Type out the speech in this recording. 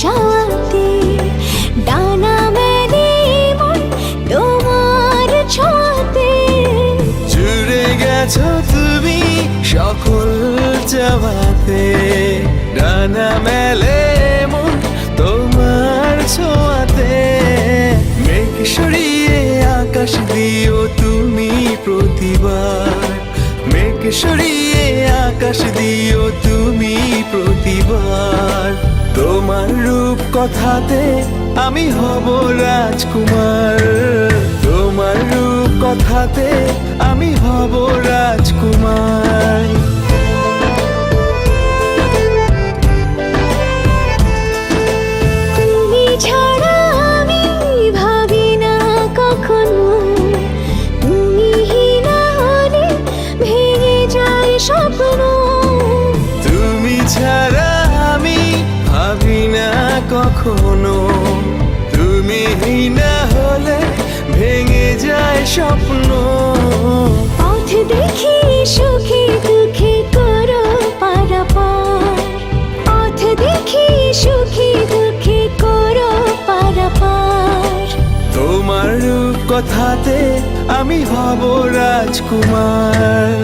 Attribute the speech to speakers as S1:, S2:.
S1: চাঁদে ডানা মেলে মন তোমার ছোঁয়াতে
S2: তুমি সকল ডানা মেলে মন তোমার ছোঁয়াতে। সরিয়ে আকাশ দিও তুমি প্রতিবার। মেঘ সরিয়ে আকাশ দিও তুমি প্রতিবার। তোমার রূপ কথাতে আমি হব রাজকুমার। তোমার রূপ কথাতে আমি হব রাজকুমার।
S1: তুমি না হলে ভেঙে যায় স্বপ্ন। পথ দেখি সুখে দুঃখে করো পারাপার। পথ দেখি সুখে দুঃখে করো পারাপার।
S2: তোমার রূপ কথাতে আমি
S1: হব রাজকুমার।